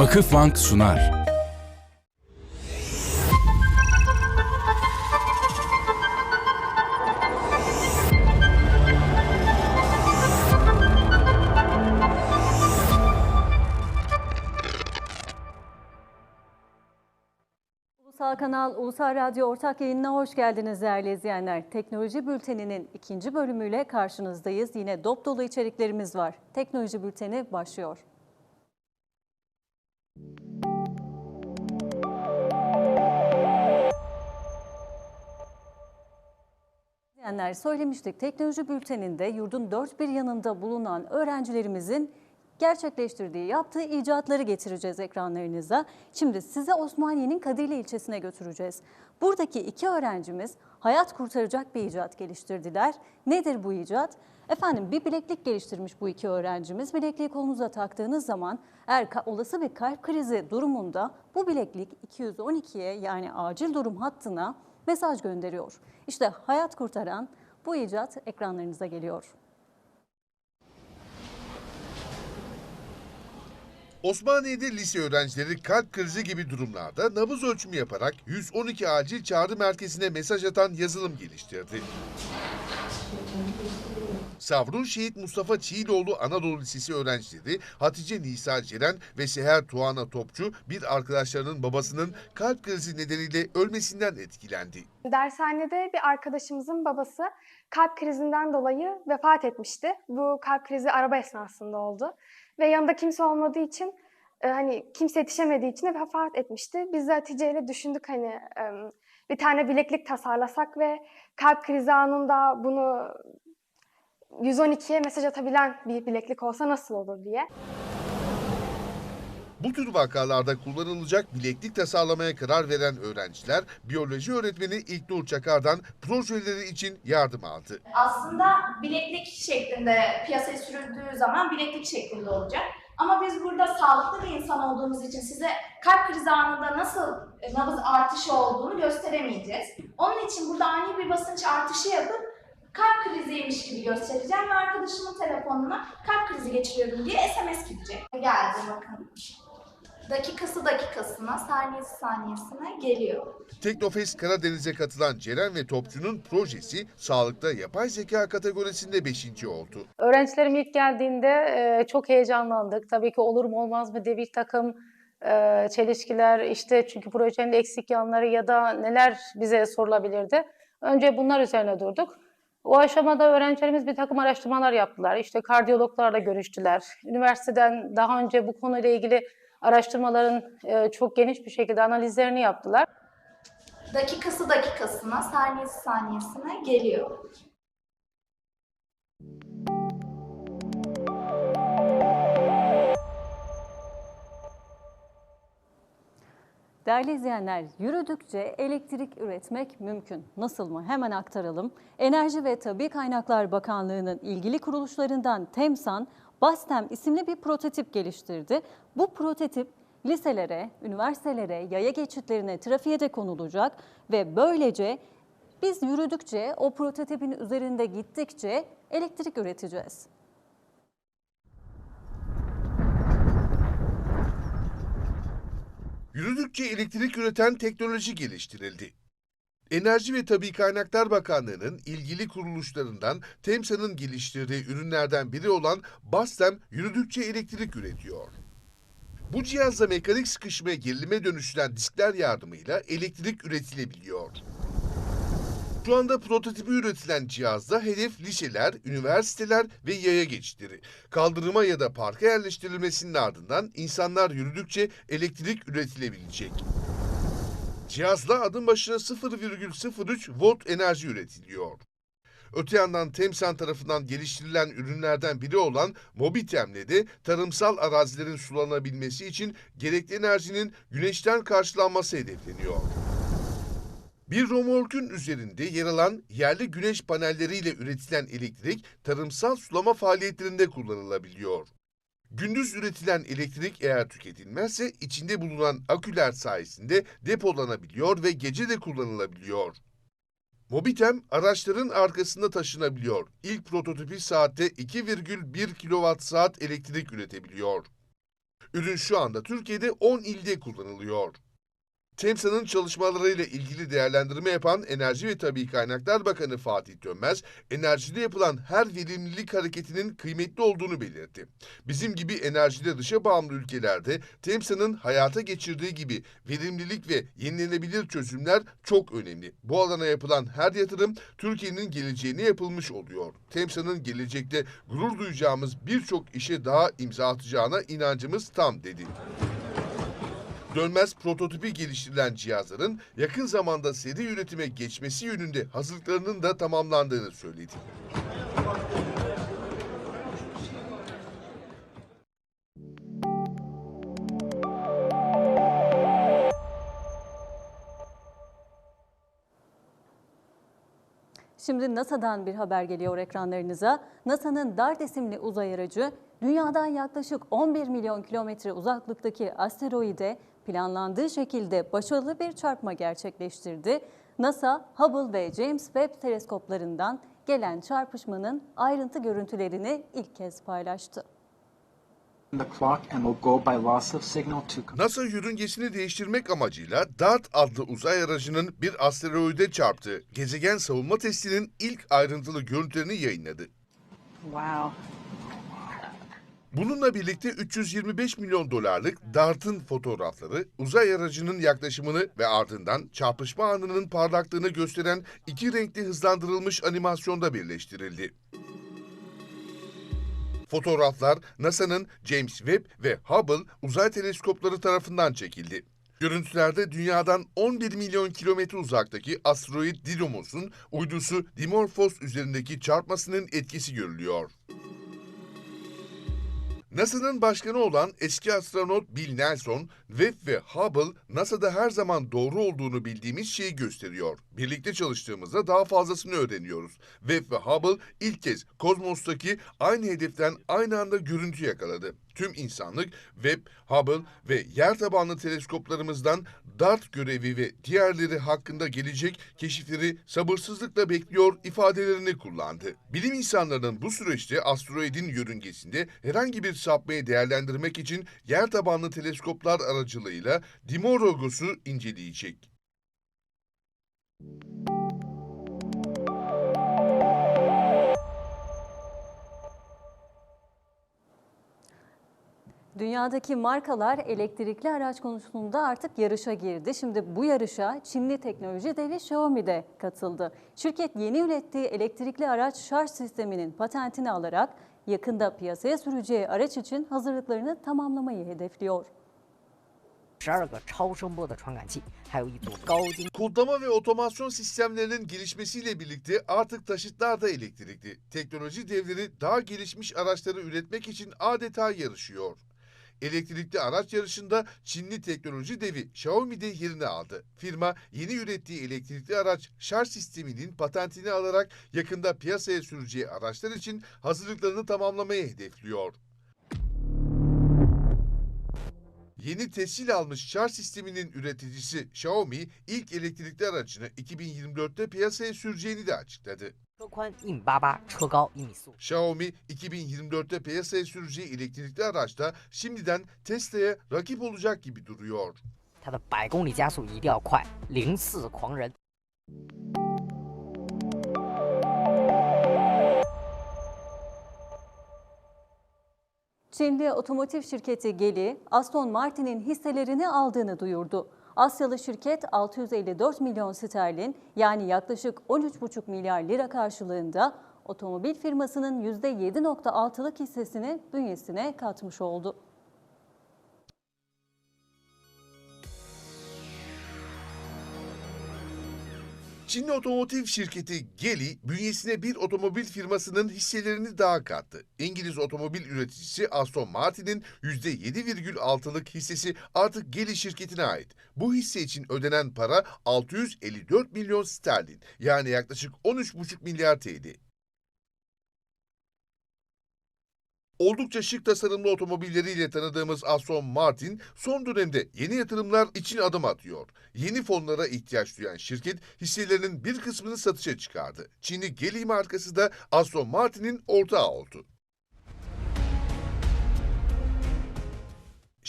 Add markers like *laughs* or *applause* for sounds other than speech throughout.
Vakıfbank sunar. Ulusal Kanal, Ulusal Radyo ortak yayınına hoş geldiniz değerli izleyenler. Teknoloji Bülteni'nin ikinci bölümüyle karşınızdayız. Yine dop dolu içeriklerimiz var. Teknoloji Bülteni başlıyor. İzleyenler söylemiştik teknoloji bülteninde yurdun dört bir yanında bulunan öğrencilerimizin gerçekleştirdiği, yaptığı icatları getireceğiz ekranlarınıza. Şimdi size Osmaniye'nin Kadirli ilçesine götüreceğiz. Buradaki iki öğrencimiz hayat kurtaracak bir icat geliştirdiler. Nedir bu icat? Efendim bir bileklik geliştirmiş bu iki öğrencimiz. Bilekliği kolunuza taktığınız zaman eğer olası bir kalp krizi durumunda bu bileklik 212'ye yani acil durum hattına mesaj gönderiyor. İşte hayat kurtaran bu icat ekranlarınıza geliyor. Osmaniye'de lise öğrencileri kalp krizi gibi durumlarda nabız ölçümü yaparak 112 acil çağrı merkezine mesaj atan yazılım geliştirdi. Savrun Şehit Mustafa Çiğloğlu Anadolu Lisesi öğrencileri Hatice Nisa Ceren ve Seher Tuana Topçu bir arkadaşlarının babasının kalp krizi nedeniyle ölmesinden etkilendi. Dershanede bir arkadaşımızın babası kalp krizinden dolayı vefat etmişti. Bu kalp krizi araba esnasında oldu. Ve yanında kimse olmadığı için e, hani kimse yetişemediği için de vefat etmişti. Biz de Hatice ile düşündük hani e, bir tane bileklik tasarlasak ve kalp krizi anında bunu 112'ye mesaj atabilen bir bileklik olsa nasıl olur diye. Bu tür vakalarda kullanılacak bileklik tasarlamaya karar veren öğrenciler, biyoloji öğretmeni İlknur Çakar'dan projeleri için yardım aldı. aslında bileklik şeklinde piyasaya sürüldüğü zaman bileklik şeklinde olacak. Ama biz burada sağlıklı bir insan olduğumuz için size kalp krizi anında nasıl e, nabız artışı olduğunu gösteremeyeceğiz. Onun için burada ani bir basınç artışı yapıp kalp kriziymiş gibi göstereceğim ve arkadaşımın telefonuna kalp krizi geçiriyorum diye SMS gidecek. Geldi bakın. Dakikası dakikasına, saniyesi saniyesine geliyor. Teknofest Karadeniz'e katılan Ceren ve Topçu'nun projesi sağlıkta yapay zeka kategorisinde 5. oldu. Öğrencilerim ilk geldiğinde e, çok heyecanlandık. Tabii ki olur mu olmaz mı diye bir takım e, çelişkiler, işte çünkü projenin eksik yanları ya da neler bize sorulabilirdi. Önce bunlar üzerine durduk. O aşamada öğrencilerimiz bir takım araştırmalar yaptılar. İşte kardiyologlarla görüştüler. Üniversiteden daha önce bu konuyla ilgili araştırmaların e, çok geniş bir şekilde analizlerini yaptılar. Dakikası dakikasına, saniyesi saniyesine geliyor. Değerli izleyenler, yürüdükçe elektrik üretmek mümkün. Nasıl mı? Hemen aktaralım. Enerji ve Tabi Kaynaklar Bakanlığı'nın ilgili kuruluşlarından TEMSAN, BASTEM isimli bir prototip geliştirdi. Bu prototip liselere, üniversitelere, yaya geçitlerine, trafiğe de konulacak ve böylece biz yürüdükçe, o prototipin üzerinde gittikçe elektrik üreteceğiz. Yürüdükçe elektrik üreten teknoloji geliştirildi. Enerji ve Tabi Kaynaklar Bakanlığı'nın ilgili kuruluşlarından TEMSA'nın geliştirdiği ürünlerden biri olan BASTEM yürüdükçe elektrik üretiyor. Bu cihazla mekanik sıkışmaya gerilime dönüştüren diskler yardımıyla elektrik üretilebiliyor. Şu anda prototipi üretilen cihazda hedef liseler, üniversiteler ve yaya geçitleri. Kaldırıma ya da parka yerleştirilmesinin ardından insanlar yürüdükçe elektrik üretilebilecek. Cihazla adım başına 0,03 volt enerji üretiliyor. Öte yandan Temsan tarafından geliştirilen ürünlerden biri olan Mobitem'le de tarımsal arazilerin sulanabilmesi için gerekli enerjinin güneşten karşılanması hedefleniyor. Bir romorkun üzerinde yer alan yerli güneş panelleriyle üretilen elektrik tarımsal sulama faaliyetlerinde kullanılabiliyor. Gündüz üretilen elektrik eğer tüketilmezse içinde bulunan aküler sayesinde depolanabiliyor ve gece de kullanılabiliyor. Mobitem araçların arkasında taşınabiliyor. İlk prototipi saatte 2,1 kWh elektrik üretebiliyor. Ürün şu anda Türkiye'de 10 ilde kullanılıyor. TEMSA'nın çalışmalarıyla ilgili değerlendirme yapan Enerji ve Tabii Kaynaklar Bakanı Fatih Dönmez, enerjide yapılan her verimlilik hareketinin kıymetli olduğunu belirtti. Bizim gibi enerjide dışa bağımlı ülkelerde TEMSA'nın hayata geçirdiği gibi verimlilik ve yenilenebilir çözümler çok önemli. Bu alana yapılan her yatırım Türkiye'nin geleceğine yapılmış oluyor. TEMSA'nın gelecekte gurur duyacağımız birçok işe daha imza atacağına inancımız tam dedi. Dönmez prototipi geliştirilen cihazların yakın zamanda seri üretime geçmesi yönünde hazırlıklarının da tamamlandığını söyledi. Şimdi NASA'dan bir haber geliyor ekranlarınıza. NASA'nın DART isimli uzay aracı dünyadan yaklaşık 11 milyon kilometre uzaklıktaki asteroide planlandığı şekilde başarılı bir çarpma gerçekleştirdi. NASA, Hubble ve James Webb teleskoplarından gelen çarpışmanın ayrıntı görüntülerini ilk kez paylaştı. NASA yörüngesini değiştirmek amacıyla DART adlı uzay aracının bir asteroide çarptığı gezegen savunma testinin ilk ayrıntılı görüntülerini yayınladı. Wow. Bununla birlikte 325 milyon dolarlık DART'ın fotoğrafları, uzay aracının yaklaşımını ve ardından çarpışma anının parlaklığını gösteren iki renkli hızlandırılmış animasyonda birleştirildi. Fotoğraflar NASA'nın James Webb ve Hubble uzay teleskopları tarafından çekildi. Görüntülerde dünyadan 11 milyon kilometre uzaktaki asteroid Didymos'un uydusu Dimorphos üzerindeki çarpmasının etkisi görülüyor. NASA'nın başkanı olan eski astronot Bill Nelson, Webb ve Hubble NASA'da her zaman doğru olduğunu bildiğimiz şeyi gösteriyor. Birlikte çalıştığımızda daha fazlasını öğreniyoruz. Webb ve Hubble ilk kez kozmostaki aynı hedeften aynı anda görüntü yakaladı. Tüm insanlık Webb, Hubble ve yer tabanlı teleskoplarımızdan DART görevi ve diğerleri hakkında gelecek keşifleri sabırsızlıkla bekliyor ifadelerini kullandı. Bilim insanlarının bu süreçte asteroidin yörüngesinde herhangi bir sapmayı değerlendirmek için yer tabanlı teleskoplar aracılığıyla Dimorphos'u inceleyecek. Dünyadaki markalar elektrikli araç konusunda artık yarışa girdi. Şimdi bu yarışa Çinli teknoloji devi Xiaomi de katıldı. Şirket yeni ürettiği elektrikli araç şarj sisteminin patentini alarak yakında piyasaya süreceği araç için hazırlıklarını tamamlamayı hedefliyor. Kodlama ve otomasyon sistemlerinin gelişmesiyle birlikte artık taşıtlar da elektrikli. Teknoloji devleri daha gelişmiş araçları üretmek için adeta yarışıyor. Elektrikli araç yarışında Çinli teknoloji devi Xiaomi de yerini aldı. Firma yeni ürettiği elektrikli araç şarj sisteminin patentini alarak yakında piyasaya süreceği araçlar için hazırlıklarını tamamlamayı hedefliyor. Yeni tescil almış şarj sisteminin üreticisi Xiaomi ilk elektrikli aracını 2024'te piyasaya süreceğini de açıkladı. 车宽一米八八，车高一米四五。 Xiaomi 2024'te piyasaya süreceği elektrikli araçta şimdiden Tesla'ya rakip olacak gibi duruyor. 它的百公里加速一定要快，零四狂人。 Çinli otomotiv şirketi Geely, Aston Martin'in hisselerini aldığını duyurdu. Asyalı şirket 654 milyon sterlin yani yaklaşık 13,5 milyar lira karşılığında otomobil firmasının %7.6'lık hissesini bünyesine katmış oldu. Çinli otomotiv şirketi Geely bünyesine bir otomobil firmasının hisselerini daha kattı. İngiliz otomobil üreticisi Aston Martin'in %7,6'lık hissesi artık Geely şirketine ait. Bu hisse için ödenen para 654 milyon sterlin yani yaklaşık 13,5 milyar TL. Oldukça şık tasarımlı otomobilleriyle tanıdığımız Aston Martin son dönemde yeni yatırımlar için adım atıyor. Yeni fonlara ihtiyaç duyan şirket hisselerinin bir kısmını satışa çıkardı. Çinli Geely markası da Aston Martin'in ortağı oldu.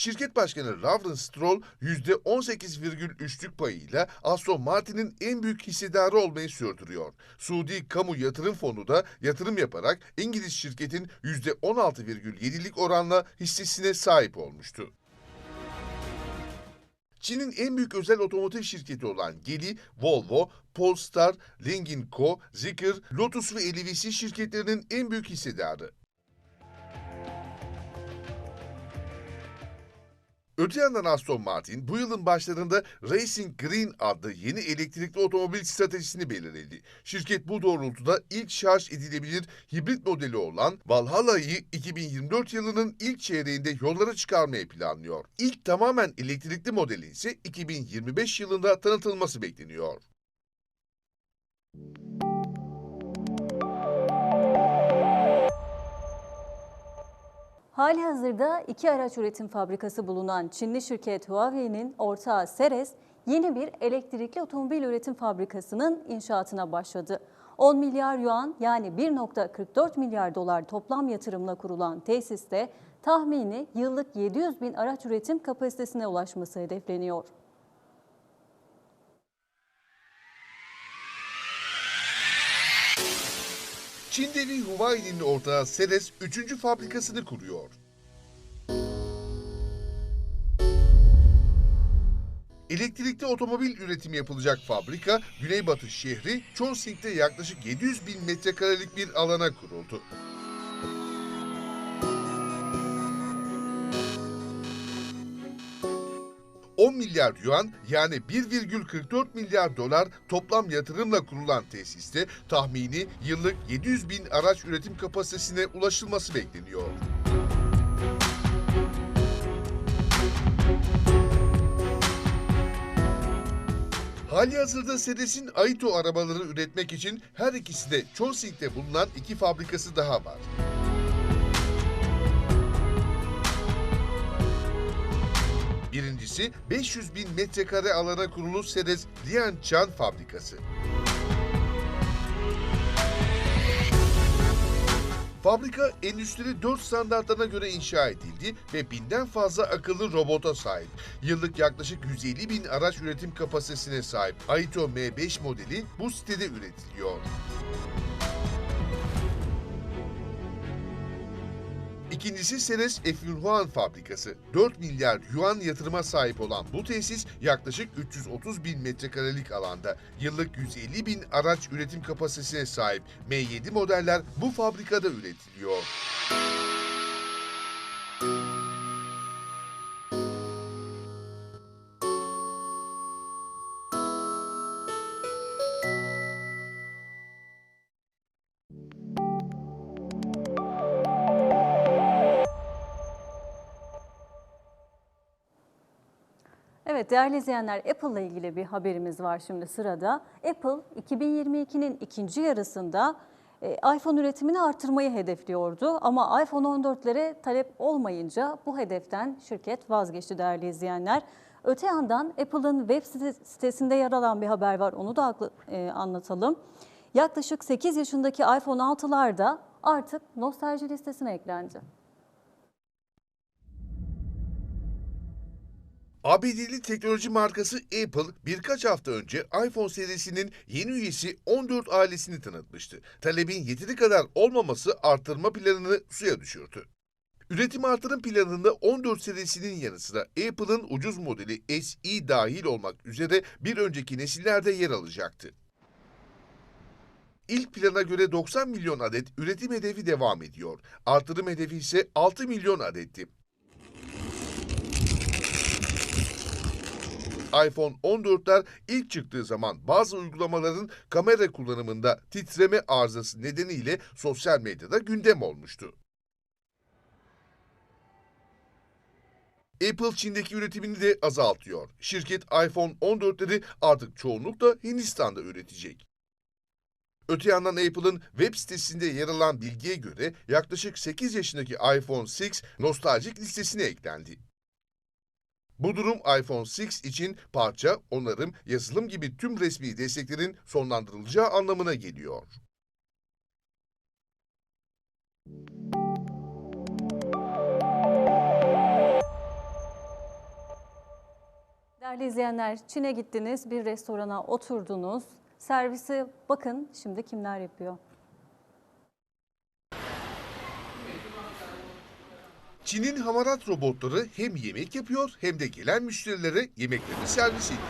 Şirket Başkanı Lawrence Stroll %18,3'lük payıyla Aston Martin'in en büyük hissedarı olmayı sürdürüyor. Suudi Kamu Yatırım Fonu da yatırım yaparak İngiliz şirketin %16,7'lik oranla hissesine sahip olmuştu. Çin'in en büyük özel otomotiv şirketi olan Geely, Volvo, Polestar, Lingin Co, Zeekr, Lotus ve LVC şirketlerinin en büyük hissedarı. Öte yandan Aston Martin bu yılın başlarında Racing Green adlı yeni elektrikli otomobil stratejisini belirledi. Şirket bu doğrultuda ilk şarj edilebilir hibrit modeli olan Valhalla'yı 2024 yılının ilk çeyreğinde yollara çıkarmayı planlıyor. İlk tamamen elektrikli modeli ise 2025 yılında tanıtılması bekleniyor. Hali hazırda iki araç üretim fabrikası bulunan Çinli şirket Huawei'nin ortağı Seres, yeni bir elektrikli otomobil üretim fabrikasının inşaatına başladı. 10 milyar yuan yani 1.44 milyar dolar toplam yatırımla kurulan tesiste tahmini yıllık 700 bin araç üretim kapasitesine ulaşması hedefleniyor. Çin devi Huawei'nin ortağı Seres 3. fabrikasını kuruyor. Elektrikli otomobil üretimi yapılacak fabrika, Güneybatı şehri Chongqing'de yaklaşık 700 bin metrekarelik bir alana kuruldu. Milyar yuan yani 1,44 milyar dolar toplam yatırımla kurulan tesiste tahmini yıllık 700 bin araç üretim kapasitesine ulaşılması bekleniyor. Hali hazırda Sedes'in Aito arabaları üretmek için her ikisi de Chongqing'de bulunan iki fabrikası daha var. Birincisi 500 bin metrekare alana kurulu Sedes Lianchan fabrikası. Fabrika Endüstri 4 standartlarına göre inşa edildi ve binden fazla akıllı robota sahip. Yıllık yaklaşık 150 bin araç üretim kapasitesine sahip Aito M5 modeli bu sitede üretiliyor. İkincisi Senes Efyunhuan fabrikası. 4 milyar yuan yatırıma sahip olan bu tesis yaklaşık 330 bin metrekarelik alanda yıllık 150 bin araç üretim kapasitesine sahip M7 modeller bu fabrikada üretiliyor. Değerli izleyenler Apple ile ilgili bir haberimiz var şimdi sırada. Apple 2022'nin ikinci yarısında e, iPhone üretimini artırmayı hedefliyordu ama iPhone 14'lere talep olmayınca bu hedeften şirket vazgeçti değerli izleyenler. Öte yandan Apple'ın web site- sitesinde yer alan bir haber var onu da e, anlatalım. Yaklaşık 8 yaşındaki iPhone 6'lar da artık nostalji listesine eklendi. ABD'li teknoloji markası Apple birkaç hafta önce iPhone serisinin yeni üyesi 14 ailesini tanıtmıştı. Talebin yeteri kadar olmaması artırma planını suya düşürdü. Üretim artırım planında 14 serisinin yanı sıra Apple'ın ucuz modeli SE dahil olmak üzere bir önceki nesillerde yer alacaktı. İlk plana göre 90 milyon adet üretim hedefi devam ediyor. Artırım hedefi ise 6 milyon adetti. iPhone 14'ler ilk çıktığı zaman bazı uygulamaların kamera kullanımında titreme arızası nedeniyle sosyal medyada gündem olmuştu. Apple Çin'deki üretimini de azaltıyor. Şirket iPhone 14'leri artık çoğunlukla Hindistan'da üretecek. Öte yandan Apple'ın web sitesinde yer alan bilgiye göre yaklaşık 8 yaşındaki iPhone 6 nostaljik listesine eklendi. Bu durum iPhone 6 için parça, onarım, yazılım gibi tüm resmi desteklerin sonlandırılacağı anlamına geliyor. Değerli izleyenler, Çin'e gittiniz, bir restorana oturdunuz. Servisi bakın şimdi kimler yapıyor. Çin'in hamarat robotları hem yemek yapıyor hem de gelen müşterilere yemeklerini servis ediyor.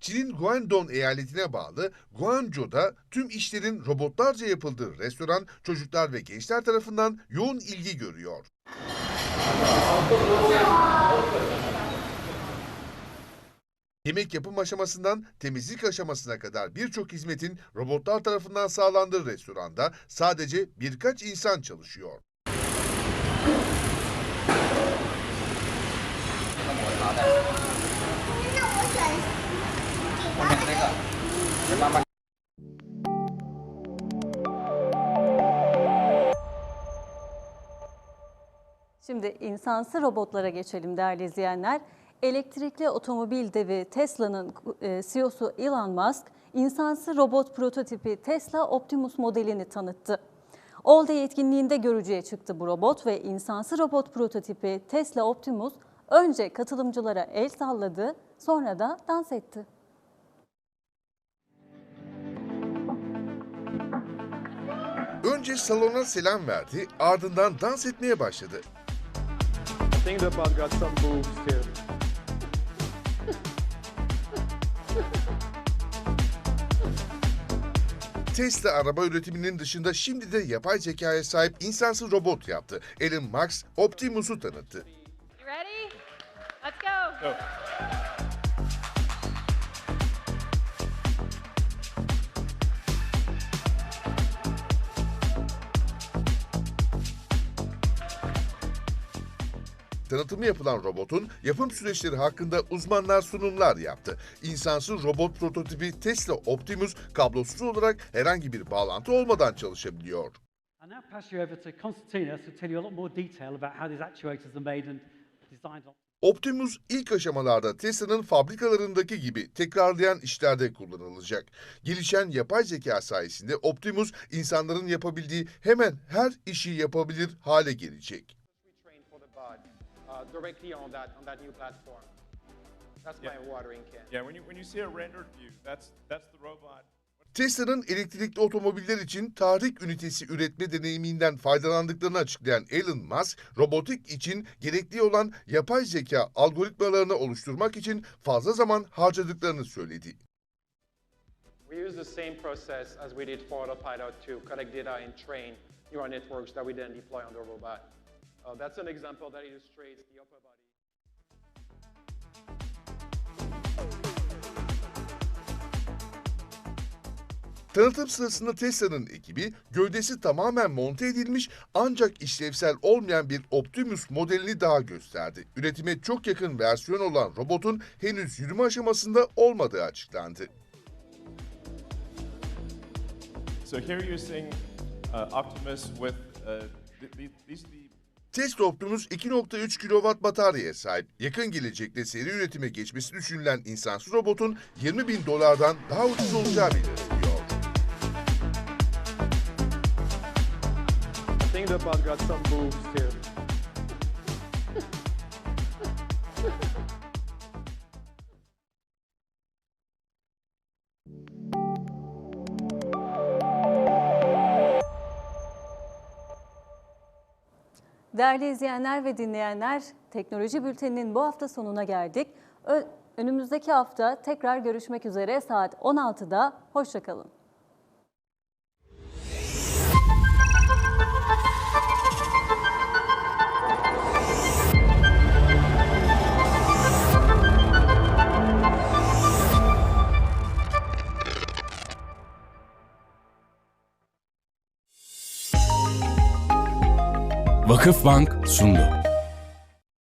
Çin'in Guangdong eyaletine bağlı Guangzhou'da tüm işlerin robotlarca yapıldığı restoran çocuklar ve gençler tarafından yoğun ilgi görüyor. Yemek yapım aşamasından temizlik aşamasına kadar birçok hizmetin robotlar tarafından sağlandığı restoranda sadece birkaç insan çalışıyor. Şimdi insansı robotlara geçelim değerli izleyenler. Elektrikli otomobil devi Tesla'nın e, CEO'su Elon Musk, insansı robot prototipi Tesla Optimus modelini tanıttı. All Day etkinliğinde görücüye çıktı bu robot ve insansı robot prototipi Tesla Optimus önce katılımcılara el salladı, sonra da dans etti. Önce salona selam verdi, ardından dans etmeye başladı. I think the bot got some moves too. *laughs* Tesla araba üretiminin dışında şimdi de yapay zekaya sahip insansız robot yaptı. Elon Musk Optimus'u tanıttı. You ready? Let's go. Tanıtımı yapılan robotun yapım süreçleri hakkında uzmanlar sunumlar yaptı. İnsansız robot prototipi Tesla Optimus kablosuz olarak herhangi bir bağlantı olmadan çalışabiliyor. Optimus ilk aşamalarda Tesla'nın fabrikalarındaki gibi tekrarlayan işlerde kullanılacak. Gelişen yapay zeka sayesinde Optimus insanların yapabildiği hemen her işi yapabilir hale gelecek. Uh, directly on that on that new platform. That's my watering can. Yeah, when you when you see a rendered view, that's that's the robot. Tesla'nın elektrikli otomobiller için tahrik ünitesi üretme deneyiminden faydalandıklarını açıklayan Elon Musk, robotik için gerekli olan yapay zeka algoritmalarını oluşturmak için fazla zaman harcadıklarını söyledi. We use the same process as we did for Autopilot to collect data and train neural networks that we then deploy on the robot. Uh, that's an example that illustrates the upper body. Tanıtım sırasında Tesla'nın ekibi gövdesi tamamen monte edilmiş ancak işlevsel olmayan bir Optimus modelini daha gösterdi. Üretime çok yakın versiyon olan robotun henüz yürüme aşamasında olmadığı açıklandı. So here you're seeing uh, Optimus with uh, th- th- these Tesla Optimus 2.3 kW bataryaya sahip. Yakın gelecekte seri üretime geçmesi düşünülen insansız robotun 20 bin dolardan daha ucuz olacağı belirtiliyor. Think the got some moves too. Değerli izleyenler ve dinleyenler, Teknoloji Bülteni'nin bu hafta sonuna geldik. Önümüzdeki hafta tekrar görüşmek üzere saat 16'da. Hoşçakalın. Vakıfbank sundu.